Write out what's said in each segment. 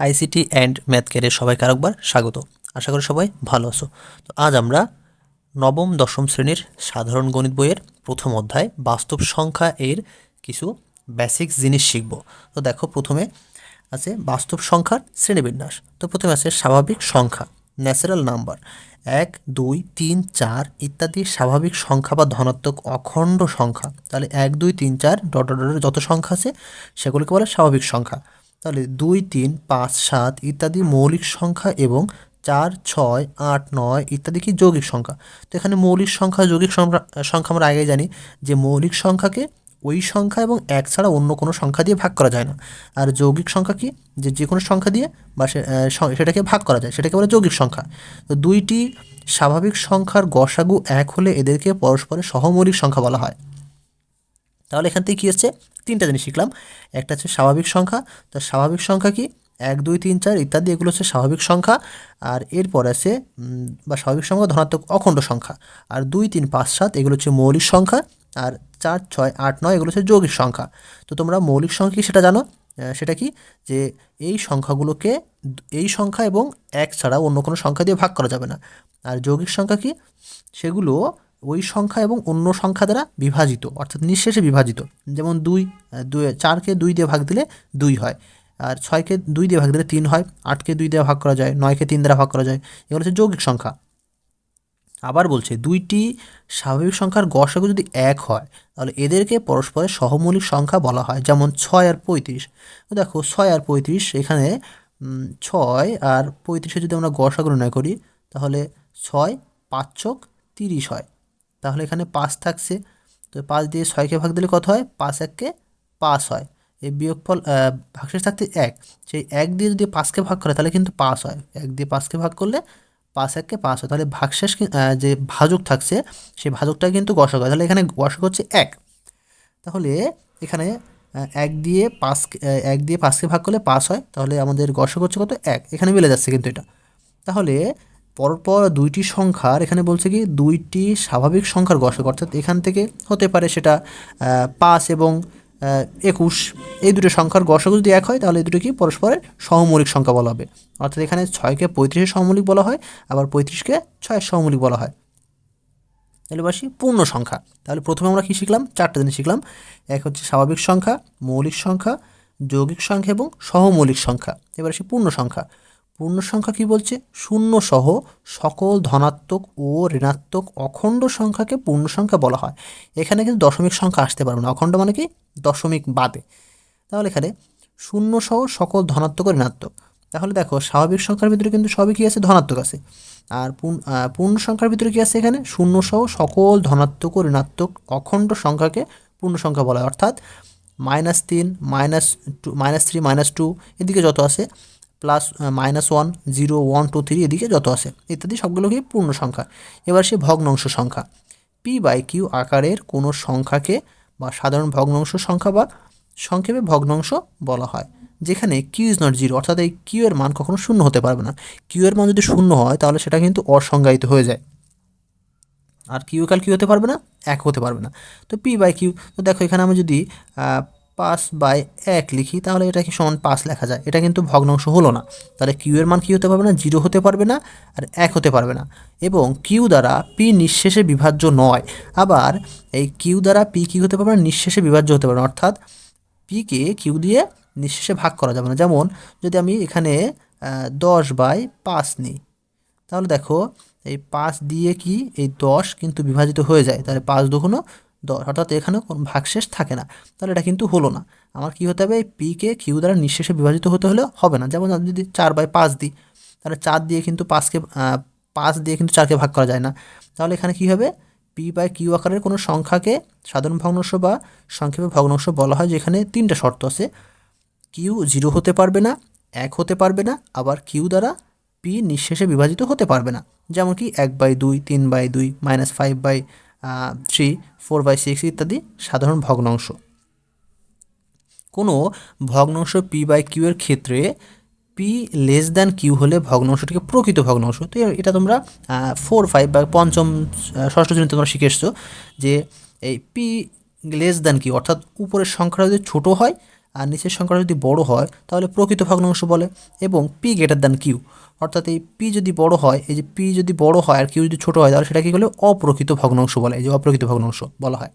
ICT and math কেয়ারের সবাইকে আরেকবার স্বাগত। আশা করি সবাই ভালো আছো। তো আজ আমরা নবম, দশম শ্রেণির সাধারণ গণিত বইয়ের প্রথম অধ্যায় বাস্তব সংখ্যা এর কিছু বেসিক জিনিস শিখব। তো দেখো প্রথমে আছে বাস্তব সংখ্যার শ্রেণীবিন্যাস। তো প্রথমে আছে স্বাভাবিক সংখ্যা ন্যাচারাল নাম্বার এক, দুই, তিন, চার ইত্যাদি স্বাভাবিক সংখ্যা বা ধনাত্মক অখণ্ড সংখ্যা। তাহলে এক, দুই, তিন, চার ডট ডট ডট, যত সংখ্যা আছে সেগুলোকে বলে স্বাভাবিক সংখ্যা। তাহলে দুই, তিন, পাঁচ, সাত ইত্যাদি মৌলিক সংখ্যা এবং চার, ছয়, আট, নয় ইত্যাদি কি যৌগিক সংখ্যা? তো এখানে মৌলিক সংখ্যা, যৌগিক সংখ্যা আমরা আগে জানি যে মৌলিক সংখ্যাকে ওই সংখ্যা এবং এক ছাড়া অন্য কোনো সংখ্যা দিয়ে ভাগ করা যায় না। আর যৌগিক সংখ্যা কি? যে যে কোনো সংখ্যা দিয়ে বা সেটাকে ভাগ করা যায়, সেটাকে বলে যৌগিক সংখ্যা। তো দুইটি স্বাভাবিক সংখ্যার গসাগু এক হলে এদেরকে পরস্পরের সহমৌলিক সংখ্যা বলা হয়। তাহলে এখান থেকে কী হচ্ছে তিনটা জিনিস শিখলাম। একটা হচ্ছে স্বাভাবিক সংখ্যা। তো স্বাভাবিক সংখ্যা কি? এক, দুই, তিন, চার ইত্যাদি, এগুলো হচ্ছে স্বাভাবিক সংখ্যা। আর এরপর আছে বা স্বাভাবিক সংখ্যা ধনাত্মক অখণ্ড সংখ্যা। আর দুই, তিন, পাঁচ, সাত, এগুলো হচ্ছে মৌলিক সংখ্যা। আর চার, ছয়, আট, নয়, এগুলো হচ্ছে যৌগিক সংখ্যা। তো তোমরা মৌলিক সংখ্যা কি সেটা জানো? সেটা কি? যে এই সংখ্যাগুলোকে এই সংখ্যা এবং এক ছাড়া অন্য কোনো সংখ্যা দিয়ে ভাগ করা যাবে না। আর যৌগিক সংখ্যা কি? সেগুলো ওই সংখ্যা এবং অন্য সংখ্যা দ্বারা বিভাজিত, অর্থাৎ নিঃশেষে বিভাজিত। যেমন দুই দুই, চারকে দুই দিয়ে ভাগ দিলে দুই হয়, আর ছয়কে দুই দিয়ে ভাগ দিলে তিন হয়, আটকে দুই দিয়ে ভাগ করা যায়, নয়কে তিন দ্বারা ভাগ করা যায়, এগুলো হচ্ছে যৌগিক সংখ্যা। আবার বলছে, দুইটি স্বাভাবিক সংখ্যার গসাগু যদি এক হয়, তাহলে এদেরকে পরস্পরের সহমৌলিক সংখ্যা বলা হয়, যেমন ছয় আর পঁয়ত্রিশ। দেখো, ছয় আর পঁয়ত্রিশ, এখানে ছয় আর পঁয়ত্রিশে যদি আমরা গসাগু নির্ণয় করি, তাহলে ছয় পাঁচ চোখ তিরিশ হয়। তাহলে এখানে পাঁচ থাকছে। তো পাঁচ দিয়ে ছয়কে ভাগ দিলে কত হয়? পাঁচ এককে পাঁচ হয়। এই বিয়োগফল ভাগশেষ থাকতে এক। সেই এক দিয়ে যদি পাঁচকে ভাগ করে, তাহলে কিন্তু পাঁচ হয়। এক দিয়ে পাঁচকে ভাগ করলে পাঁচ এককে পাঁচ হয়। তাহলে ভাগশেষ যে ভাজক থাকছে, সেই ভাজকটা কিন্তু গসক হয়। তাহলে এখানে গসক হচ্ছে এক। তাহলে এখানে এক দিয়ে পাঁচ এক দিয়ে পাঁচকে ভাগ করলে পাঁচ হয়। তাহলে আমাদের গসক হচ্ছে কত? এক। এখানে মিলে যাচ্ছে কিন্তু এটা। তাহলে পরপর দুইটি সংখ্যার, এখানে বলছে কি, দুইটি স্বাভাবিক সংখ্যার গসক, অর্থাৎ এখান থেকে হতে পারে সেটা পাঁচ এবং একুশ। এই দুটো সংখ্যার গসক যদি এক হয়, তাহলে এই দুটো কি পরস্পরের সহমৌলিক সংখ্যা বলা হবে। অর্থাৎ এখানে ছয়কে পঁয়ত্রিশের সহমৌলিক বলা হয়, আবার পঁয়ত্রিশকে ছয়ের সহমৌলিক বলা হয়। তাহলে বাসি পূর্ণ সংখ্যা। তাহলে প্রথমে আমরা কী শিখলাম? চারটা জিনিস শিখলাম। এক হচ্ছে স্বাভাবিক সংখ্যা, মৌলিক সংখ্যা, যৌগিক সংখ্যা এবং সহমৌলিক সংখ্যা। এবার আসি পূর্ণ সংখ্যা। পূর্ণ সংখ্যা কি বলছে? শূন্য সহ সকল ধনাত্মক ও ঋণাত্মক অখণ্ড সংখ্যাকে পূর্ণ সংখ্যা বলা হয়। এখানে কিন্তু দশমিক সংখ্যা আসতে পারবে না। অখণ্ড মানে কি? দশমিক বাদে। তাহলে এখানে শূন্য সহ সকল ধনাত্মক ও ঋণাত্মক। তাহলে দেখো, স্বাভাবিক সংখ্যার ভিতরে কিন্তু সবই কী আছে? ধনাত্মক আছে। আর পূর্ণ সংখ্যার ভিতরে কী আছে এখানে? শূন্য সহ সকল ধনাত্মক ও ঋণাত্মক অখণ্ড সংখ্যাকে পূর্ণ সংখ্যা বলা হয়। অর্থাৎ মাইনাস তিন minus two minus three minus two এদিকে যত আছে plus minus one zero one two three এদিকে যত আছে, ইত্যাদি সবগুলোকে পূর্ণ সংখ্যা। এবার সে ভগ্নাংশ সংখ্যা। পি বাই কিউ আকারের কোনো সংখ্যাকে বা সাধারণ ভগ্নাংশ সংখ্যা বা সংক্ষেপে ভগ্নাংশ বলা হয়, যেখানে কিউ ইজ নট জিরো অর্থাৎ এই কিউ এর মান কখনো শূন্য হতে পারবে না। কিউ এর মান যদি শূন্য হয়, তাহলে সেটা কিন্তু অসংজ্ঞায়িত হয়ে যায়। আর কিউ কাল কিউ হতে পারবে না, এক হতে পারবে না। তো পি বাই কিউ তো দেখো এখানে আমি যদি পাঁচ বাই এক লিখি, তাহলে এটা কি সমান পাঁচ লেখা যায়। এটা কিন্তু ভগ্নাংশ হলো না। তাহলে কিউ এর মান কি হতে পারবে না? জিরো হতে পারবে না আর এক হতে পারবে না। এবং কিউ দ্বারা পি নিঃশেষে বিভাজ্য নয়। আবার এই কিউ দ্বারা পি কি হতে পারবে না? নিঃশেষে বিভাজ্য হতে পারবে না। অর্থাৎ পিকে কিউ দিয়ে নিঃশেষে ভাগ করা যাবে না। যেমন যদি আমি এখানে দশ বাই পাঁচ নিই, তাহলে দেখো এই পাঁচ দিয়ে কি? এই দশ কিন্তু বিভাজিত হয়ে যায়। তাহলে পাঁচ দুগুণ দশ অর্থাৎ এখানে কোনো ভাগশেষ থাকে না। তাহলে এটা কিন্তু হলো না। আমার কি হতে হবে? পিকে কিউ দ্বারা নিঃশেষে বিভাজিত হতে হলে হবে না। যেমন আমি যদি চার বাই পাঁচ দিই, তাহলে চার দিয়ে কিন্তু পাঁচকে পাঁচ দিয়ে কিন্তু চারকে ভাগ করা যায় না। তাহলে এখানে কি হবে? পি বাই কিউ আকারের কোনো সংখ্যাকে সাধারণ ভগ্নাংশ বা সংক্ষেপে ভগ্নাংশ বলা হয়, যেখানে তিনটা শর্ত আছে। কিউ জিরো হতে পারবে না, এক হতে পারবে না, আবার কিউ দ্বারা পি নিঃশেষে বিভাজিত হতে পারবে না। যেমন কি এক বাই দুই, তিন বাই দুই minus five by three four by six ইত্যাদি সাধারণ ভগ্নাংশ। কোনো ভগ্নাংশ পি বাই কিউ এর ক্ষেত্রে পি লেস দ্যান কিউ হলে ভগ্নাংশটিকে প্রকৃত ভগ্নাংশ। তো এটা তোমরা ফোর ফাইভ বা পঞ্চম ষষ্ঠ শ্রেণীতে তোমরা শিখে এসছো যে এই পি লেস দ্যান কিউ অর্থাৎ উপরের সংখ্যাটা যদি ছোটো হয় আর নিচের সংখ্যাটা যদি বড় হয়, তাহলে প্রকৃত ভগ্নাংশ বলে এবং পি গ্রেটার দ্যান কিউ অর্থাৎ এই পি যদি বড় হয়, এই যে পি যদি বড় হয় আর কিউ যদি ছোট হয়, তাহলে সেটা কি বলে? অপ্রকৃত ভগ্নাংশ বলে, এই যে অপ্রকৃত ভগ্নাংশ বলা হয়।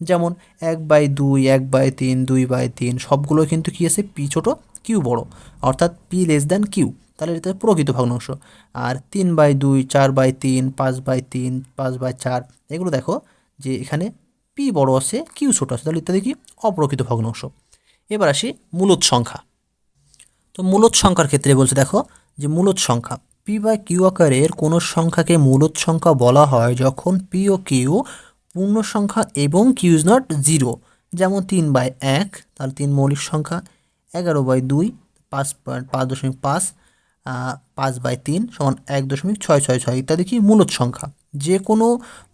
যেমন এক বাই দুই, এক বাই তিন, দুই বাই তিন, সবগুলো কিন্তু কী আছে? পি ছোট কিউ বড়। অর্থাৎ পি লেস দ্যান কিউ তাহলে এটা প্রকৃত ভগ্নাংশ। আর তিন বাই দুই, চার বাই তিন, পাঁচ বাই তিন, পাঁচ বাই চার, এগুলো দেখো যে এখানে পি বড় আছে কিউ ছোট আছে, তাহলে ইত্যাদি কি? অপ্রকৃত ভগ্নাংশ। এবার আসি মূলত সংখ্যা। তো মূলত সংখ্যার ক্ষেত্রে বলছে দেখো যে মূলত সংখ্যা পি বাই কিউ আকারের কোনো সংখ্যাকে মূলত সংখ্যা বলা হয় যখন পি ও কিউ পূর্ণ সংখ্যা এবং কিউ ইজ নট জিরো যেমন তিন বাই এক, তাহলে তিন মৌলিক সংখ্যা। এগারো বাই দুই, পাঁচ পাঁচ দশমিক পাঁচ পাঁচ বাই তিন সমান এক দশমিক ছয় ছয় ছয় ইত্যাদি কি মূলত সংখ্যা যে কোনো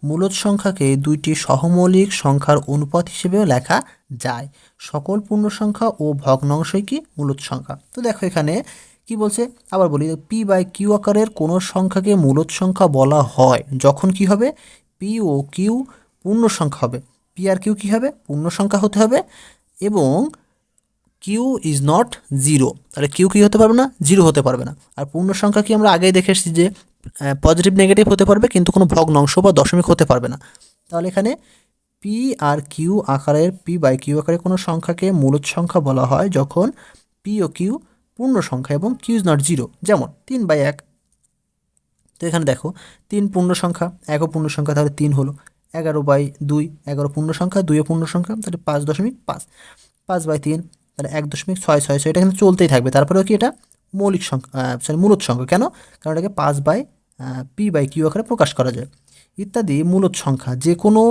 মূলত সংখ্যাকে দুইটি সহমৌলিক সংখ্যার অনুপাত হিসেবেও লেখা যায়। সকল পূর্ণ সংখ্যা ও ভগ্নাংশই কি মূলত সংখ্যা তো দেখো এখানে কি বলছে? আবার বলি পি বাই কিউ আকারের কোনো সংখ্যাকে মূলত সংখ্যা বলা হয়। যখন কি হবে? পি ও কিউ পূর্ণ সংখ্যা হবে। পি আর কিউ কী হবে? পূর্ণ সংখ্যা হতে হবে এবং কিউ ইজ নট জিরো তাহলে কিউ কি হতে পারবে না? জিরো হতে পারবে না। আর পূর্ণ সংখ্যা কি আমরা আগেই দেখে এসেছি যে পজিটিভ নেগেটিভ হতে পারবে, কিন্তু কোনো ভগ্নাংশ বা দশমিক হতে পারবে না। তাহলে এখানে পি আর কিউ আকারের পি বাই কিউ আকারের কোনো সংখ্যাকে মূলত সংখ্যা বলা হয় যখন পি ও কিউ পূর্ণ সংখ্যা এবং কিউ ইজ নট জিরো, যেমন তিন বাই এক। তো এখানে দেখো, তিন পূর্ণ সংখ্যা একও পূর্ণ সংখ্যা তাহলে তিন হলো। এগারো বাই দুই, এগারো পূর্ণ সংখ্যা দুইও পূর্ণ সংখ্যা, তাহলে পাঁচ দশমিক পাঁচ। পাঁচ বাই তিন, তাহলে এক দশমিক ছয় ছয় ছয়, এটা কিন্তু চলতেই থাকবে। তারপরেও কি এটা? মৌলিক সংখ্যা সরি মূলত সংখ্যা। কেন? কারণ এটাকে পাঁচ বাই পি বাই কিউ আকারে প্রকাশ করা যায়। ইত্যাদি মূলত সংখ্যা, যে কোনো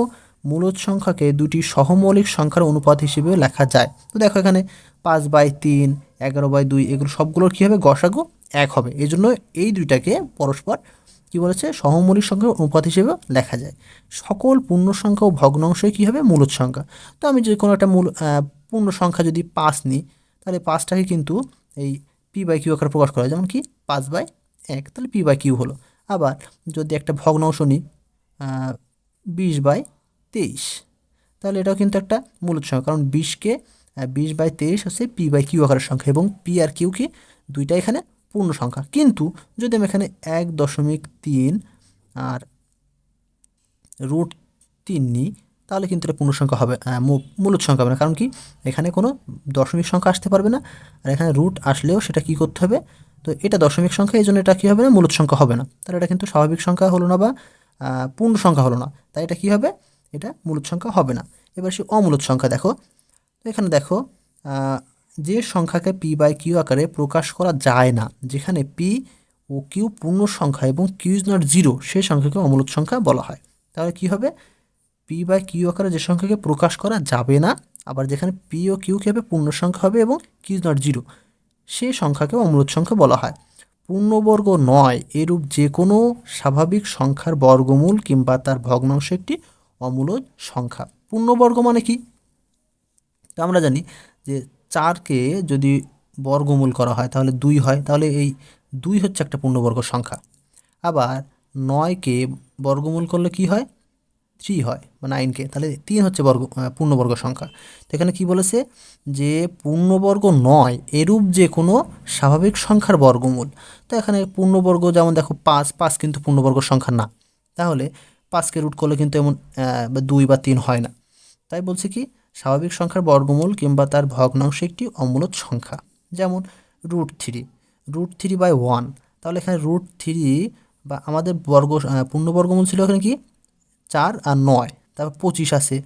মূলত সংখ্যাকে দুটি সহমৌলিক সংখ্যার অনুপাত হিসেবে লেখা যায়। তো দেখো এখানে পাঁচ বাই তিন এগারো বাই দুই এগুলো সবগুলোর কী হবে? গসাগু এক হবে। এই জন্য এই দুইটাকে পরস্পর কি বলেছে? সহমৌলিক সংখ্যার অনুপাত হিসেবে লেখা যায়। সকল পূর্ণ সংখ্যা ও ভগ্নাংশই কী হবে? মূলত সংখ্যা। তো আমি যে কোনো একটা মূল পূর্ণ সংখ্যা যদি পাঁচ নিই, তাহলে পাঁচটাকে কিন্তু এই পি বাই কিউ আকারে প্রকাশ করা হয় যেমন কি পাঁচ বাই এক, তাহলে পি বাই কিউ হলো। আবার যদি একটা ভগ্নাংশ নিই বিশ বাই তেইশ, তাহলে এটাও কিন্তু একটা মূলত সংখ্যা। কারণ বিশকে বিশ বাই তেইশ হচ্ছে পি বাই কিউ আকারের সংখ্যা এবং পি আর কিউ কি? দুইটা এখানে পূর্ণ সংখ্যা। কিন্তু যদি আমি এখানে এক দশমিক তিন আর রুট তিন নিই, তাহলে কিন্তু এটা পূর্ণ সংখ্যা হবে মূ- মূলত সংখ্যা হবে না। কারণ কি? এখানে কোনো দশমিক সংখ্যা আসতে পারবে না। আর এখানে রুট আসলেও সেটা কি করতে হবে? তো এটা দশমিক সংখ্যা, এই জন্য এটা কী হবে না? মূলত সংখ্যা হবে না। তাহলে এটা কিন্তু স্বাভাবিক সংখ্যা হলো না বা পূর্ণ সংখ্যা হলো না। তাই এটা কী হবে? এটা মূলত সংখ্যা হবে না। এবার সে অমূলত সংখ্যা দেখো। এখানে দেখো যে সংখ্যাকে পি বাই কিউ আকারে প্রকাশ করা যায় না, যেখানে পি ও কিউ পূর্ণ সংখ্যা এবং কিউ ইজ নট জিরো, সেই সংখ্যাকে অমূলত সংখ্যা বলা হয়। তাহলে কি হবে? পি বাই কিউ আকারে যে সংখ্যাকে প্রকাশ করা যাবে না, আবার যেখানে পি ও কিউ কী হবে পূর্ণ সংখ্যা হবে এবং কিউ ইজ নট জিরো, সেই সংখ্যাকে অমূলত সংখ্যা বলা হয়। পূর্ণবর্গ নয়, এরূপ যে কোনো স্বাভাবিক সংখ্যার বর্গমূল কিংবা তার ভগ্নাংশ একটি অমূলত সংখ্যা। পূর্ণবর্গ মানে কি? তো আমরা জানি যে চারকে যদি বর্গমূল করা হয়, তাহলে দুই হয়, তাহলে এই দুই হচ্ছে একটা পূর্ণবর্গ সংখ্যা। আবার নয়কে বর্গমূল করলে কি হয়? থ্রি হয়, বা নাইনকে। তাহলে তিন হচ্ছে বর্গ পূর্ণবর্গ সংখ্যা। তো এখানে কি বলেছে? যে পূর্ণবর্গ নয়, এরূপ যে কোনো স্বাভাবিক সংখ্যার বর্গমূল। তো এখানে পূর্ণবর্গ যেমন দেখো পাঁচ পাঁচ কিন্তু পূর্ণবর্গ সংখ্যা না। তাহলে পাঁচকে রুট করলে কিন্তু এমন দুই বা তিন হয় না। তাই বলছে কি? স্বাভাবিক সংখ্যার বর্গমূল কিংবা তার ভগ্নাংশ একটি অমূলত সংখ্যা। যেমন root three root three by one তাহলে এখানে রুট থ্রি বা আমাদের বর্গ পূর্ণবর্গমূল ছিল এখানে কি? চার আর নয়। তারপর পঁচিশ আছে।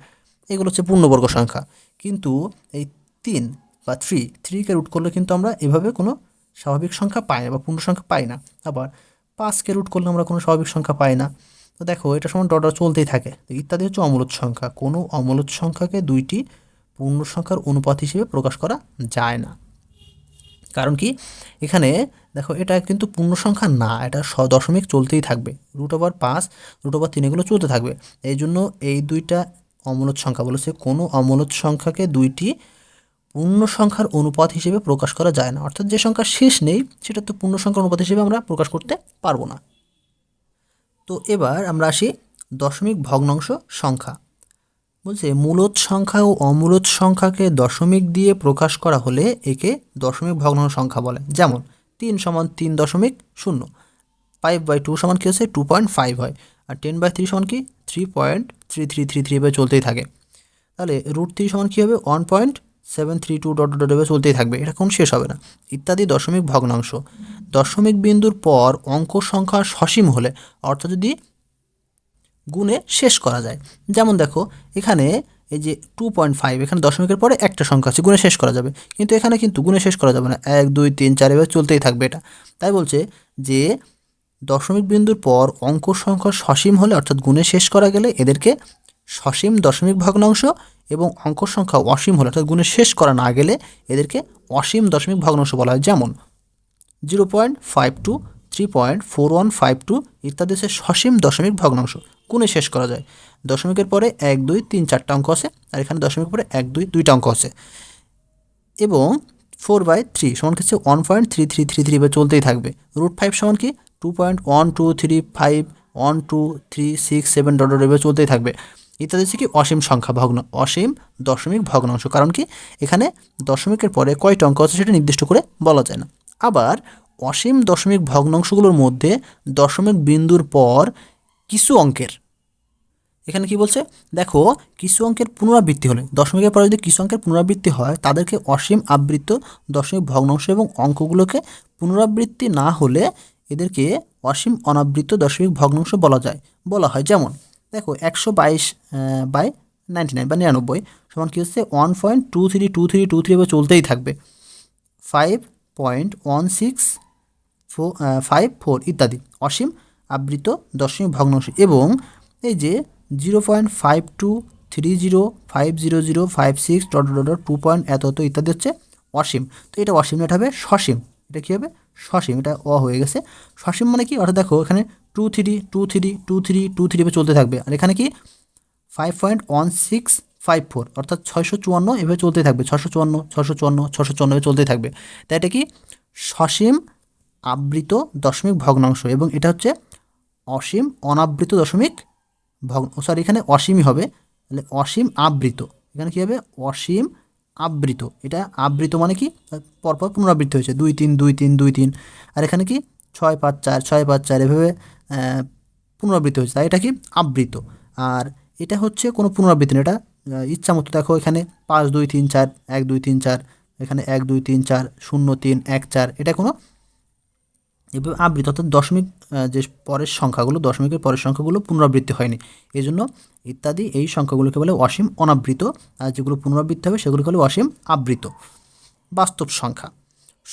এগুলো হচ্ছে পূর্ণবর্গ সংখ্যা। কিন্তু এই তিন বা থ্রি থ্রিকে রুট করলে কিন্তু আমরা এভাবে কোনো স্বাভাবিক সংখ্যা পাই না বা পূর্ণ সংখ্যা পাই না। আবার পাঁচকে রুট করলে আমরা কোনো স্বাভাবিক সংখ্যা পাই না। তো দেখো, এটা সময় ডটা চলতেই থাকে। তো ইত্যাদি হচ্ছে অমূলত সংখ্যা। কোনো অমূলত সংখ্যাকে দুইটি পূর্ণ সংখ্যার অনুপাত হিসেবে প্রকাশ করা যায় না। কারণ কি? এখানে দেখো, এটা কিন্তু পূর্ণ সংখ্যা না, এটা স দশমিক চলতেই থাকবে। রুট ওভার পাঁচ, রুট ওভার তিন এগুলো চলতে থাকবে। এই জন্য এই দুইটা অমূলত সংখ্যা বলেছে, কোনো অমূলত সংখ্যাকে দুইটি পূর্ণ সংখ্যার অনুপাত হিসেবে প্রকাশ করা যায় না। অর্থাৎ যে সংখ্যা শেষ নেই, সেটা তো পূর্ণ সংখ্যার অনুপাত হিসেবে আমরা প্রকাশ করতে পারব না। তো এবার আমরা আসি দশমিক ভগ্নাংশ সংখ্যা। বলছে মূলত সংখ্যা ও অমূলত সংখ্যাকে দশমিক দিয়ে প্রকাশ করা হলে একে দশমিক ভগ্নাংশ সংখ্যা বলে। যেমন তিন সমান তিন দশমিক শূন্য। ফাইভ বাই টু সমান কী হচ্ছে? টু পয়েন্ট ফাইভ হয়। আর টেন বাই থ্রি সমান কি? Three point three three three three এভাবে চলতেই থাকে। তাহলে রুট থ্রি সমান কী হবে? One point seven three two dot dot চলতেই থাকবে। এটা কোন শেষ হবে না। ইত্যাদি দশমিক ভগ্নাংশ। দশমিক বিন্দুর পর অঙ্ক সংখ্যা সসীম হলে, অর্থাৎ যদি গুণে শেষ করা যায়। যেমন দেখো, এখানে এই যে টু পয়েন্ট ফাইভ এখানে দশমিকের পরে একটা সংখ্যা আছে, গুণে শেষ করা যাবে। কিন্তু এখানে কিন্তু গুণে শেষ করা যাবে না। এক, দুই, তিন, চার, এভাবে চলতেই থাকবে এটা। তাই বলছে যে দশমিক বিন্দুর পর অঙ্ক সংখ্যা সসীম হলে, অর্থাৎ গুণে শেষ করা গেলে এদেরকে সসীম দশমিক ভগ্নাংশ এবং অঙ্ক সংখ্যা অসীম হলে অর্থাৎ গুণে শেষ করা না গেলে এদেরকে অসীম দশমিক ভগ্নাংশ বলা হয়। যেমন zero point five two three point four one five two ইত্যাদি হচ্ছে সসীম দশমিক ভগ্নাংশ, গুণে শেষ করা যায়। দশমিকের পরে এক, দুই, তিন, চারটা অঙ্ক আছে আর এখানে দশমিকের পরে এক, দুই, দুইটা অঙ্ক আছে। এবং ফোর বাই থ্রি সমান হচ্ছে one point three three three three বা চলতেই থাকবে। রুট ফাইভ সমান কি? Two point one two three five one two three six seven dot dot এভাবে চলতেই থাকবে। ইত্যাদি হচ্ছে কি অসীম সংখ্যা ভগ্ন, অসীম দশমিক ভগ্নাংশ। কারণ কি? এখানে দশমিকের পরে কয়টা অঙ্ক আছে সেটা নির্দিষ্ট করে বলা যায় না। আবার অসীম দশমিক ভগ্নাংশগুলোর মধ্যে দশমিক বিন্দুর পর কিছু অঙ্কের, এখানে কি বলছে? দেখো, কিছু অঙ্কের পুনরাবৃত্তি হলে, দশমিকের পরে যদি কিছু অঙ্কের পুনরাবৃত্তি হয়, তাদেরকে অসীম আবৃত্ত দশমিক ভগ্নাংশ এবং অঙ্কগুলোকে পুনরাবৃত্তি না হলে এদেরকে অসীম অনাবৃত্ত দশমিক ভগ্নাংশ বলা যায়। বলা হয় যেমন দেখো একশো বাইশ বাই নাইনটি নাইন বা নিরানব্বই সমান কী হচ্ছে? One point two three two three two three এবার চলতেই থাকবে। Five point one six four five four ইত্যাদি। অসীম আবৃত দশমিক ভগ্নাংশ এবং এই যে zero point five two three zero five zero zero five six dot dot two point এত এত ইত্যাদি হচ্ছে অসীম। তো এটা অসীম, এটা হবে সসীম। এটা কী হবে? সসীম। এটা অ হয়ে গেছে। সসীম মানে কি? অর্থাৎ দেখো এখানে two three two three two three two three এভাবে চলতে থাকবে। আর এখানে কি? Five point one six five four অর্থাৎ ছয়শো চুয়ান্ন এভাবে চলতে থাকবে। ছশো চুয়ান্ন ছশো চুয়ান্ন ছশো চুয়ান্ন এভাবে চলতেই থাকবে। তাই এটা কি? সসীম আবৃত দশমিক ভগ্নাংশ এবং এটা হচ্ছে অসীম অনাবৃত দশমিক ভগ্ন সরি এখানে অসীমই হবে। তাহলে অসীম আবৃত, এখানে কী হবে? অসীম আবৃত, এটা আবৃত মানে কি? পরপর পুনরাবৃত্তি হয়েছে। দুই তিন দুই তিন দুই তিন। আর এখানে কি? ছয় পাঁচ চার, ছয় পাঁচ চার, এভাবে পুনরাবৃত্তি হয়েছে। তাই এটা কি? আবৃত। আর এটা হচ্ছে কোনো পুনরাবৃত্তি না এটা ইচ্ছা মতো দেখো এখানে পাঁচ, দুই, তিন, চার, এক, দুই, তিন, চার, এখানে এক, দুই, তিন, চার, শূন্য, তিন, এক, চার, এটা কোনো এভাবে আবৃত। অর্থাৎ দশমিক যে পরের সংখ্যাগুলো, দশমিকের পরের সংখ্যাগুলো পুনরাবৃত্তি হয়নি। এই জন্য ইত্যাদি এই সংখ্যাগুলোকে বলে অসীম অনাবৃত। আর যেগুলো পুনরাবৃত্তি হবে, সেগুলোকে বলে অসীম আবৃত। বাস্তব সংখ্যা।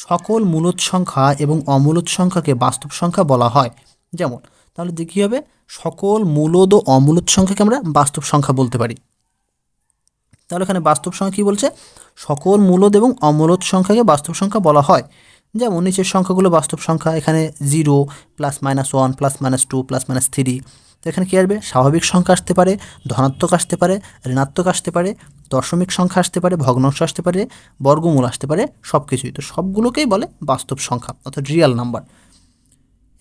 সকল মূলদ সংখ্যা এবং অমূলদ সংখ্যাকে বাস্তব সংখ্যা বলা হয়। যেমন, তাহলে যে কী হবে? সকল মূলদ ও অমূলদ সংখ্যাকে আমরা বাস্তব সংখ্যা বলতে পারি। তাহলে এখানে বাস্তব সংখ্যা কী বলছে? সকল মূলদ এবং অমূলদ সংখ্যাকে বাস্তব সংখ্যা বলা হয়। যেমন, নিচের সংখ্যাগুলো বাস্তব সংখ্যা, এখানে zero plus minus one plus minus two plus minus three তো এখানে কী আসবে? স্বাভাবিক সংখ্যা আসতে পারে, ধনাত্মক আসতে পারে, ঋণাত্মক আসতে পারে, দশমিক সংখ্যা আসতে পারে, ভগ্নাংশ আসতে পারে, বর্গমূল আসতে পারে সব কিছুই তো সবগুলোকেই বলে বাস্তব সংখ্যা, অর্থাৎ রিয়াল নাম্বার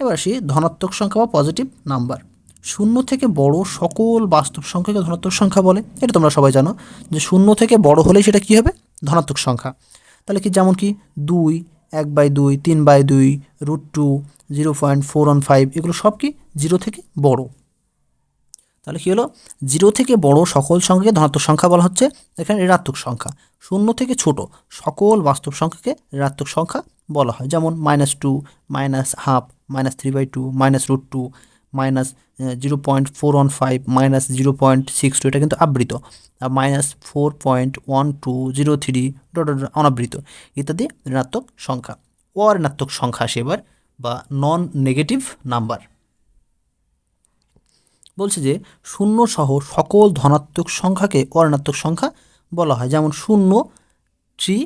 এবার আসি ধনাত্মক সংখ্যা বা পজিটিভ নাম্বার শূন্য থেকে বড় সকল বাস্তব সংখ্যাকে ধনাত্মক সংখ্যা বলে। এটা তোমরা সবাই জানো যে শূন্য থেকে বড় হলে সেটা কী হবে? ধনাত্মক সংখ্যা। তাহলে কি যেমন কি? দুই, এক বাই দুই, তিন বাই দুই root two zero point four one five এগুলো সব কি? জিরো থেকে বড়। তাহলে কী হলো? জিরো থেকে বড় সকল সংখ্যাকে ধনাত্মক সংখ্যা বলা হচ্ছে। এখানে ঋণাত্মক সংখ্যা। শূন্য থেকে ছোট সকল বাস্তব সংখ্যাকে ঋণাত্মক সংখ্যা বলা হয়। যেমন minus two minus half minus three by two minus root two minus zero point four one five minus zero point six two এটা কিন্তু আবৃত। আর minus four point one two zero three dot অনাবৃত। ইত্যাদি ঋণাত্মক সংখ্যা। অঋণাত্মক সংখ্যা আসে এবার বা নন নেগেটিভ নাম্বার বলছে যে শূন্য সহ সকল ধনাত্মক সংখ্যাকে অঋণাত্মক সংখ্যা বলা হয়। যেমন শূন্য থ্রি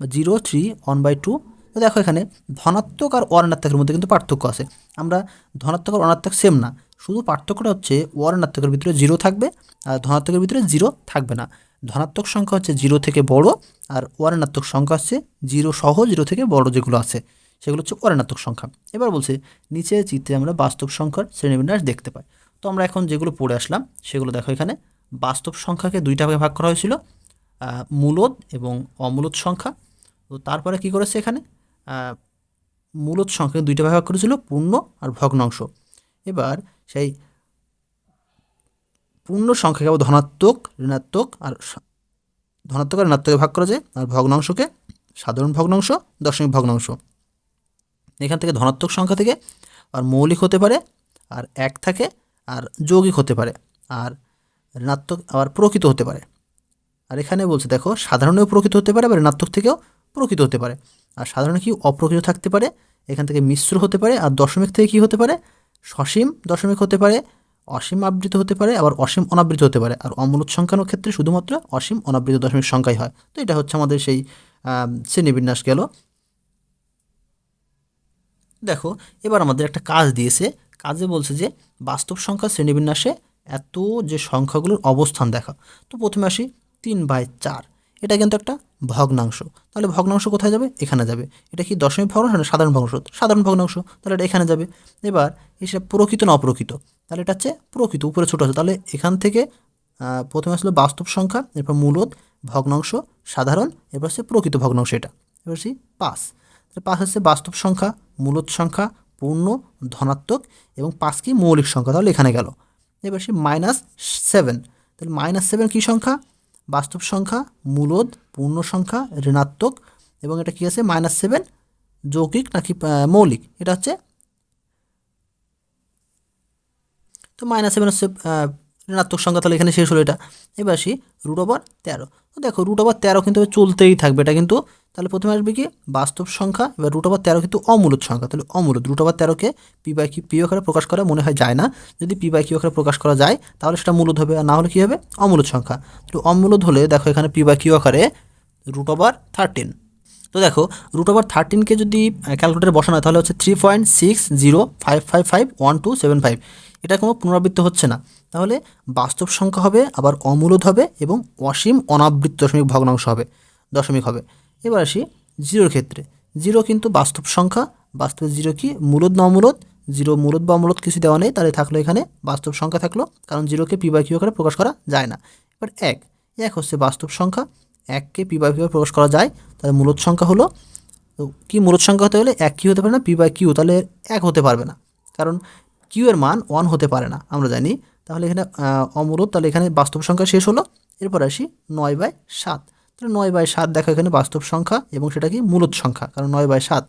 বা zero three one by two তো দেখো এখানে ধনাত্মক আর অঋণাত্মকের মধ্যে কিন্তু পার্থক্য আছে। আমরা ধনাত্মক আর অনাত্মক সেম না, শুধু পার্থক্যটা হচ্ছে অঋণাত্মকের ভিতরে জিরো থাকবে আর ধনাত্মকের ভিতরে জিরো থাকবে না। ধনাত্মক সংখ্যা হচ্ছে জিরো থেকে বড় আর অঋণাত্মক সংখ্যা হচ্ছে জিরো সহ জিরো থেকে বড় যেগুলো আছে, সেগুলো হচ্ছে অঋণাত্মক সংখ্যা। এবার বলছে নিচে চিত্রে আমরা বাস্তব সংখ্যার শ্রেণীবিন্যাস দেখতে পাই। তো আমরা এখন যেগুলো পড়ে আসলাম, সেগুলো দেখো এখানে। বাস্তব সংখ্যাকে দুইটা ভাগে ভাগ করা হয়েছিল মূলদ এবং অমূলদ সংখ্যা। তো তারপরে কি করেছে এখানে? মূলদ সংখ্যাকে দুইটা ভাগ করেছিল, পূর্ণ আর ভগ্নাংশ। এবার সেই পূর্ণ সংখ্যাকে আবার ধনাত্মক, ঋণাত্মক আর ধনাত্মক আর ঋণাত্মকে ভাগ করা যায়। আর ভগ্নাংশকে সাধারণ ভগ্নাংশ, দশমিক ভগ্নাংশ। এখান থেকে ধনাত্মক সংখ্যা থেকে আর মৌলিক হতে পারে, আর এক থাকে আর যৌগিক হতে পারে, আর ঋণাত্মক আবার প্রকৃত হতে পারে। আর এখানে বলছে, দেখো, সাধারণেও প্রকৃত হতে পারে, আবার ঋণাত্মক থেকেও প্রকৃত হতে পারে। আর সাধারণ কি অপ্রকৃত থাকতে পারে? এখান থেকে মিশ্র হতে পারে। আর দশমিক থেকে কি হতে পারে? সসীম দশমিক হতে পারে। অসীম আবৃত হতে পারে। আবার অসীম অনাবৃত হতে পারে। আর অমূলত সংখ্যানোর ক্ষেত্রে শুধুমাত্র অসীম অনাবৃত দশমিক সংখ্যাই হয়। তো এটা হচ্ছে আমাদের সেই শ্রেণীবিন্যাস গেল। দেখো, এবার আমাদের একটা কাজ দিয়েছে। কাজে বলছে যে, বাস্তব সংখ্যা শ্রেণীবিন্যাসে এত যে সংখ্যাগুলোর অবস্থান দেখা। তো প্রথমে আসি তিন বাই চার। এটা কিন্তু একটা ভগ্নাংশ। তাহলে ভগ্নাংশ কোথায় যাবে? এখানে যাবে। এটা কি দশমিক ভগ্নাংশ না সাধারণ ভগ্নাংশ? সাধারণ ভগ্নাংশ। তাহলে এটা এখানে যাবে। এবার এসে প্রকৃত না অপ্রকৃত? তাহলে এটা হচ্ছে প্রকৃত, উপরে ছোটো আছে। তাহলে এখান থেকে প্রথমে আসলো বাস্তব সংখ্যা, এরপর মূলদ ভগ্নাংশ সাধারণ, এরপর হচ্ছে প্রকৃত ভগ্নাংশ এটা। এবার হচ্ছে পাঁচ। পাঁচ হচ্ছে বাস্তব সংখ্যা মূলদ সংখ্যা, পূর্ণ, ধনাত্মক এবং পাঁচ কি মৌলিক সংখ্যা। তাহলে এখানে গেল। এবার সে মাইনাস সেভেন। তাহলে মাইনাস সেভেন কী সংখ্যা? বাস্তব সংখ্যা মূলদ পূর্ণ সংখ্যা, ঋণাত্মক, এবং এটা কি আছে? মাইনাস সেভেন, যৌগিক নাকি মৌলিক? এটা হচ্ছে তো মাইনাস সেভেন হচ্ছে ঋণাত্মক সংখ্যা তাহলে এখানে শেষ হলো এটা। এবার আসি রুট ওভার তেরো। দেখো রুট ওভার তেরো কিন্তু চলতেই থাকবে। এটা কিন্তু তাহলে প্রথমে আসবে কি? বাস্তব সংখ্যা। এবার রুট ওভার তেরো কিন্তু অমূলত সংখ্যা। তাহলে অমূলত রুট ওভার তেরোকে পি বাই কি পি আকারে প্রকাশ করা মনে হয় যায় না। যদি পি বাই কি আকারে প্রকাশ করা যায়, তাহলে সেটা মূলত হবে। আর না হলে কী হবে? অমূলত সংখ্যা। তো অমূলত হলে দেখো এখানে পি বাই কি আকারে রুট ওভার থার্টিন তো দেখো রুট ওভার থার্টিনকে যদি ক্যালকুলেটারে বসানো হয়, তাহলে হচ্ছে three point six zero five five five one two seven five এটা কোনো পুনরাবৃত্ত হচ্ছে না। তাহলে বাস্তব সংখ্যা হবে, আবার অমূলদ হবে এবং অসীম অনাবৃত্ত দশমিক ভগ্নাংশ হবে, দশমিক হবে। এবার আসি জিরোর ক্ষেত্রে। জিরো কিন্তু বাস্তব সংখ্যা, বাস্তবে জিরো কি? মূলদ না অমূলদ? জিরো মূলদ বা অমূলদ কিছু দেওয়া নেই, তাহলে থাকল এখানে বাস্তব সংখ্যা থাকল, কারণ জিরোকে পি বাই কিউ আকারে প্রকাশ করা যায় না। এবার এক এক হচ্ছে বাস্তব সংখ্যা এককে পি বাই কিউ প্রকাশ করা যায়, তাহলে মূলত সংখ্যা হলো কি মূলত সংখ্যা হতে হলে এক কি হতে পারে না, পি বাই কিউ তাহলে এক হতে পারবে না। কারণ কিউ এর মান ওয়ান হতে পারে না, আমরা জানি। তাহলে এখানে অমূলত তাহলে এখানে বাস্তব সংখ্যা শেষ হলো, এরপর আসি নয় বাই সাত। তাহলে নয় বাই সাত দেখো এখানে বাস্তব সংখ্যা, এবং সেটা কি মূলত সংখ্যা, কারণ নয় বাই সাত।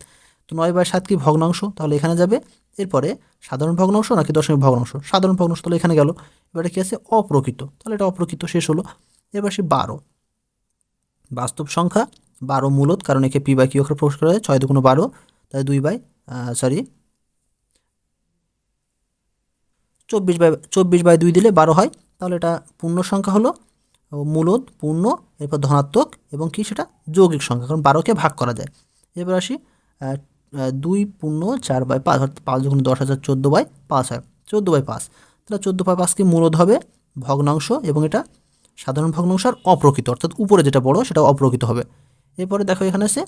তো নয় বাই সাত কি ভগ্নাংশ, তাহলে এখানে যাবে। এরপরে সাধারণ ভগ্নাংশ নাকি দশমিক ভগ্নাংশ? সাধারণ ভগ্নাংশ তাহলে এখানে গেল। এবারে কি আছে? অপ্রকৃত। তাহলে এটা অপ্রকৃত শেষ হলো। এবার আসি বারো। বাস্তব সংখ্যা বারো মূলত, কারণ একে পি বাই কিউ আকারে প্রকাশ করা যায়, ছয় দুগুণ বারো, তাই দুই বাই সরি চব্বিশ বাই চব্বিশ বাই দুই দিলে বারো হয়। তাহলে এটা পূর্ণ সংখ্যা হলো, ও মূলদ পূর্ণ, এরপর ধনাত্মক, এবং কি সেটা? যৌগিক সংখ্যা, কারণ বারোকে ভাগ করা যায়। এবার আসি দুই পূর্ণ, চার বাই পাঁচ, অর্থাৎ পাঁচ যখন দশ হাজার চোদ্দ বাই পাঁচ হয়, চোদ্দ বাই পাঁচ। তাহলে চোদ্দ বাই পাঁচ কি মূলদ হবে ভগ্নাংশ, এবং এটা সাধারণ ভগ্নাংশ আর অপ্রকৃত, অর্থাৎ উপরে যেটা বড় সেটা অপ্রকৃত হবে। এরপরে দেখো এখানে আছে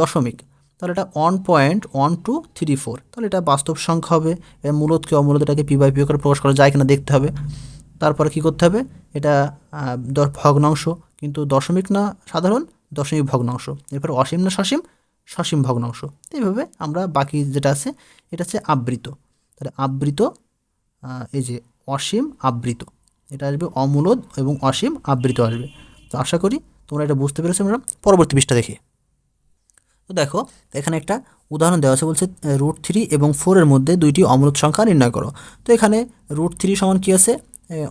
দশমিক। তাহলে এটা one point one two three four তাহলে এটা বাস্তব সংখ্যা হবে। এর মূলতকে অমূলত এটাকে পি বাই পি করে প্রকাশ করা যায় কিনা দেখতে হবে। তারপরে কি করতে হবে? এটা ভগ্নাংশ। কিন্তু দশমিক না সাধারণ, দশমিক ভগ্নাংশ। এরপর অসীম না সসীম? সসীম ভগ্নাংশ। এইভাবে আমরা বাকি যেটা আছে, এটা হচ্ছে আবৃত। তাহলে আবৃত এই যে অসীম, আবৃত। এটা আসবে অমূলদ এবং অসীম আবৃত আসবে। তো আশা করি তোমরা এটা বুঝতে পেরেছ আমরা পরবর্তী পৃষ্ঠা দেখে। তো দেখো, এখানে একটা উদাহরণ দেওয়া আছে, বলছে রুট থ্রি এবং ফোরের মধ্যে দুইটি অমূলত সংখ্যা নির্ণয় করো। তো এখানে রুট থ্রি সমান কী আছে?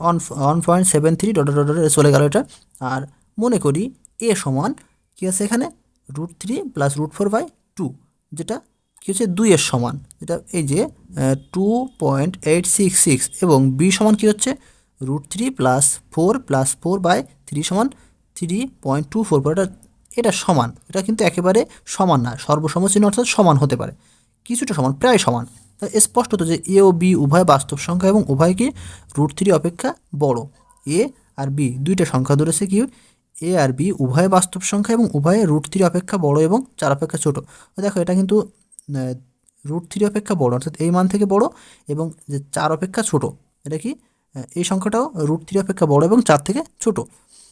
One one point seven three dot dot চলে গেল এটা। আর মনে করি এ সমান কী আছে এখানে? Root three plus root four by two যেটা কী হচ্ছে? দুইয়ের সমান। যেটা এই যে two point eight six six এবং বি সমান কী হচ্ছে? Root three plus four plus four by three সমান থ্রি পয়েন্ট টু ফোর এটা এটা সমান। এটা কিন্তু একেবারে সমান না, সর্বসম অর্থাৎ সমান হতে পারে। কিছুটা সমান, প্রায় সমান। তাই স্পষ্টত যে এ ও বি উভয় বাস্তব সংখ্যা এবং উভয় কি রুট থ্রি অপেক্ষা বড়। এ আর বি দুইটা সংখ্যা ধরেছে কি? এ আর বি উভয় বাস্তব সংখ্যা এবং উভয়ে রুট থ্রি অপেক্ষা বড় এবং চার অপেক্ষা ছোট। তো দেখো, এটা কিন্তু রুট থ্রি অপেক্ষা বড়, অর্থাৎ এই মান থেকে বড় এবং যে চার অপেক্ষা ছোট, এটা কি এই সংখ্যাটাও রুট থ্রি অপেক্ষা বড় এবং চার থেকে ছোট।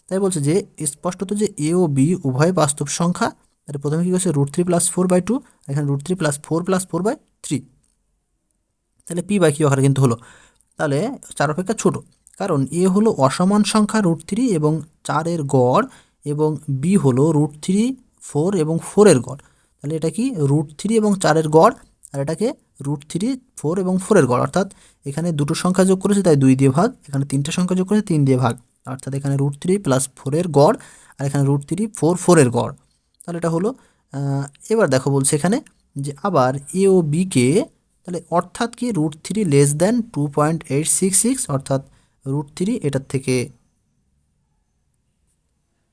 তাই বলছে যে, স্পষ্টত যে এ ও বি উভয় বাস্তব সংখ্যা, তাহলে প্রথমে কী করছে root three plus four by two এখানে root three plus four plus four by three তাহলে পি বাই কিউ আকারে কিন্তু হলো। তাহলে চার অপেক্ষা ছোট। কারণ এ হলো অসমান সংখ্যা রুট থ্রি এবং চারের গড়, এবং বি হলো রুট থ্রি ফোর এবং ফোরের গড়। তাহলে এটা কি? রুট থ্রি এবং চারের গড় আর এটাকে রুট থ্রি ফোর এবং ফোরের গড়। অর্থাৎ এখানে দুটো সংখ্যা যোগ করেছে, তাই দুই দিয়ে ভাগ। এখানে তিনটে সংখ্যা যোগ করেছে, তিন দিয়ে ভাগ। অর্থাৎ এখানে রুট থ্রি প্লাস ফোরের গড় আর এখানে রুট থ্রি ফোর ফোরের গড়। তাহলে এটা হলো এবার দেখো বলছে এখানে যে আবার এ ও বিকে তাহলে অর্থাৎ কি root three less than two point eight six six অর্থাৎ রুট থ্রি এটার থেকে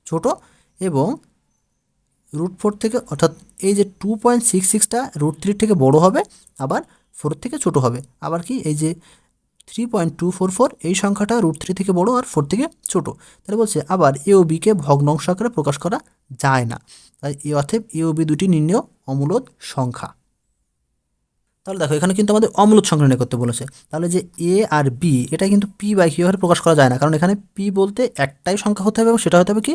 ছোট এবং রুট ফোর থেকে, অর্থাৎ এই যে টু পয়েন্ট সিক্স সিক্সটা রুট থ্রির থেকে বড় হবে, আবার ফোর থেকে ছোট হবে। আবার কি? এই যে three point two four four এই সংখ্যাটা রুট থ্রি থেকে বড় আর ফোর থেকে ছোট। তাহলে বলছে আবার এ ও বিকে ভগ্নাংশ আকারে প্রকাশ করা যায় না। তাই এ অর্থে এ ও বি দুটি নির্ণয় অমূলত সংখ্যা। তাহলে দেখো, এখানে কিন্তু আমাদের সংখ্যা নির্ণয় করতে বলেছে। তাহলে যে এ আর বি এটা কিন্তু পি বাই হারে প্রকাশ করা যায় না। কারণ এখানে পি বলতে একটাই সংখ্যা হতে হবে এবং সেটা হতে হবে কি?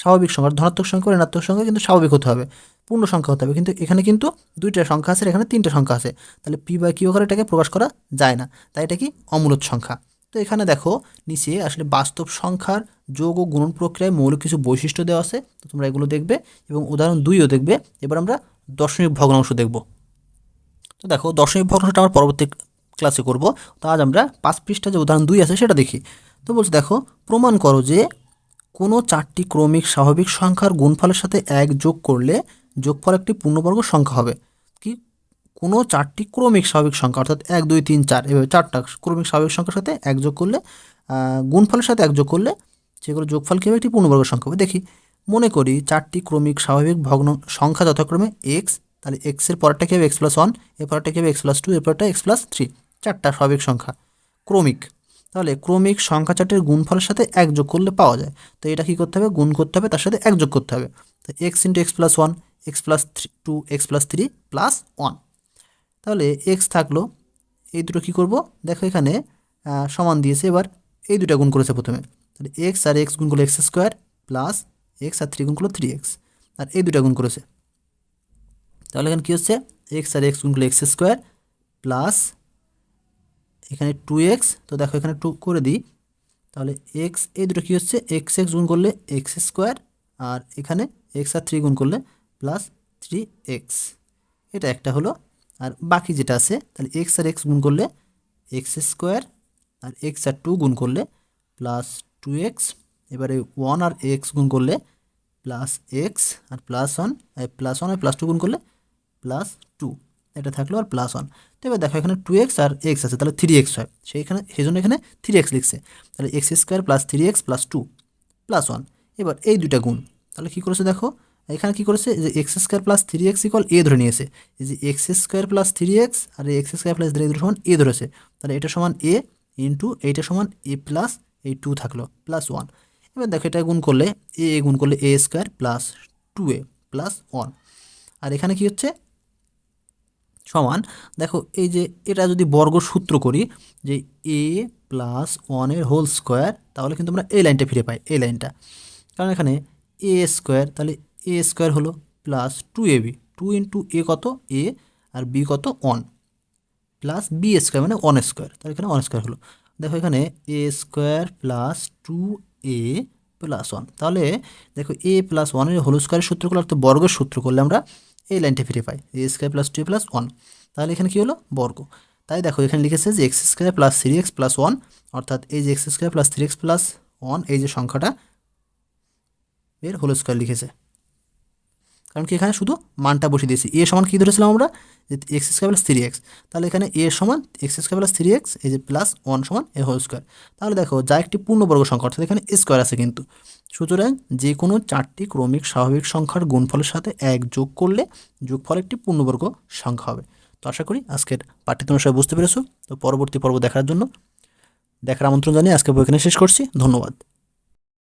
স্বাভাবিক সংখ্যা ধনাত্মক সংখ্যা, ঋণাত্মক সংখ্যা কিন্তু স্বাভাবিক হতে হবে। পূর্ণ সংখ্যা হতে হবে। কিন্তু এখানে কিন্তু দুইটা সংখ্যা আছে এখানে তিনটে সংখ্যা আছে। তাহলে পি বাই কিউ এটাকে প্রকাশ করা যায় না। তাই এটা কি? অমূলত সংখ্যা। তো এখানে দেখো, নিচে আসলে বাস্তব সংখ্যার যোগ ও গুণন প্রক্রিয়ায় মৌলিক কিছু বৈশিষ্ট্য দেওয়া আছে। তো তোমরা এগুলো দেখবে এবং উদাহরণ দুইও দেখবে। এবার আমরা দশমিক ভগ্নাংশ দেখব। তো দেখো, দশমিক ভগ্নাংশটা আমরা পরবর্তী ক্লাসে করব। তো আজ আমরা পাঁচ পৃষ্ঠা যে উদাহরণ দুই আছে সেটা দেখি। তো বলছে, দেখো, প্রমাণ করো যে কোনো চারটি ক্রমিক স্বাভাবিক সংখ্যার গুণফলের সাথে এক যোগ করলে যোগফল একটি পূর্ণবর্গ সংখ্যা হবে। কি? কোনো চারটি ক্রমিক স্বাভাবিক সংখ্যা, অর্থাৎ এক, দুই, তিন, চার, এভাবে চারটা ক্রমিক স্বাভাবিক সংখ্যার সাথে এক যোগ করলে গুণফলের সাথে এক যোগ করলে সেগুলো যোগফল কী হবে? একটি পূর্ণবর্গ সংখ্যা হবে। দেখি, মনে করি চারটি ক্রমিক স্বাভাবিক ভগ্ন সংখ্যা যথাক্রমে এক্স তাহলে এক্সের পরেরটা কী হবে? এক্স প্লাস ওয়ানের পরেরটা কী হবে? এক্স প্লাস টু এর পরেরটা এক্স প্লাস থ্রি চারটা স্বাভাবিক সংখ্যা। ক্রমিক। তাহলে ক্রমিক সংখ্যা চারটির গুণফলের সাথে এক যোগ করলে পাওয়া যায়। তো এটা কী করতে হবে? গুণ করতে হবে, তার সাথে এক যোগ করতে হবে। তো x into x plus one x plus three two x plus three plus one তাহলে এক্স থাকল, এই দুটো কী করব? দেখো এখানে সমান দিয়েছে এবার এই দুটো গুণ করেছে প্রথমে। তাহলে এক্স আর এক্স গুণ করল এক্স স্কোয়ার প্লাস এক্স আর থ্রি গুণ থ্রি এক্স আর এই দুটো গুণ করেছে। তাহলে এখানে কী হচ্ছে? এক্স আর এক্স গুণ এক্স স্কোয়ার প্লাস এখানে টু এক্স তো দেখো এখানে টু করে দিই। তাহলে এক্স এই দুটো কী হচ্ছে? এক্স এক্স গুণ করলে এক্স স্কোয়ার আর এখানে এক্স আর থ্রি গুণ করলে প্লাস থ্রি এক্স এটা একটা হলো। আর বাকি যেটা আছে, তাহলে এক্স আর এক্স গুণ করলে এক্স স্কোয়ার আর এক্স আর টু গুণ করলে প্লাস টু এক্স এবারে ওয়ান আর এক্স গুণ করলে প্লাস এক্স আর প্লাস ওয়ান প্লাস ওয়ান আর প্লাস টু গুণ করলে প্লাস টু এটা থাকল আর প্লাস ওয়ান তো এবার দেখো এখানে টু এক্স আর এক্স আছে, তাহলে থ্রি এক্স হয়। সেইখানে সেই জন্য এখানে থ্রি এক্স লিখছে। তাহলে x square plus three x plus two plus one এবার এই দুইটা গুণ, তাহলে কী করেছে দেখো? এখানে কী করেছে? যে x square plus three x equal A ধরে নিয়েছে। এই যে x square plus three x আর এক্স স্কোয়ার প্লাস থ্রি দুটো সমান এ ধরেছে। তাহলে এটা সমান এ ইন্টু এইটা সমান এ প্লাস এই টু থাকল প্লাস ওয়ান এবার দেখো এটা গুণ করলে এ গুণ করলে A square plus two A plus one আর এখানে কি হচ্ছে? সমান, দেখো এই যে এটা যদি বর্গ সূত্র করি, যে এ প্লাস ওয়ানের হোল স্কোয়ার তাহলে কিন্তু আমরা এই লাইনটা ফিরে পাই, এই লাইনটা। কারণ এখানে এ স্কোয়ার তাহলে এ স্কোয়ার হলো plus two A B two into A কত? এ আর বি কত? ওয়ান প্লাস বি স্কোয়ার মানে ওয়ান স্কোয়ার তাহলে এখানে ওয়ান স্কোয়ার হলো। দেখো এখানে A square plus two A plus one তাহলে দেখো এ প্লাস ওয়ানের হোল স্কোয়ারের সূত্র করলে অর্থাৎ বর্গের সূত্র করলে আমরা এই লাইনটা ফিরে পাই A square plus two plus one তাহলে এখানে কী হলো? বর্গ। তাই দেখো, এখানে লিখেছে যে x square plus three x plus one অর্থাৎ এই যে x square plus three x plus one এই যে সংখ্যাটা, এর হোল স্কোয়ার লিখেছে। কারণ কি এখানে শুধু মানটা বসিয়ে দিয়েছি এ সমান কী ধরেছিলাম আমরা? যে x square plus three x তাহলে এখানে এ সমান x square plus three x এই যে প্লাস ওয়ান সমান এ হোল স্কোয়ার তাহলে দেখো, যা একটি পূর্ণবর্গ সংখ্যা, অর্থাৎ এখানে স্কোয়ার আছে কিন্তু। সুতরাং যে কোনো চারটি ক্রমিক স্বাভাবিক সংখ্যার গুণফলের সাথে এক যোগ করলে যোগফল একটি পূর্ণবর্গ সংখ্যা হবে। তো আশা করি আজকের পাঠ্যক্রম সবাই বুঝতে পেরেছ। তো পরবর্তী পর্ব দেখার জন্য, দেখার আমন্ত্রণ জানিয়ে আজকে বই এখানে শেষ করছি। ধন্যবাদ।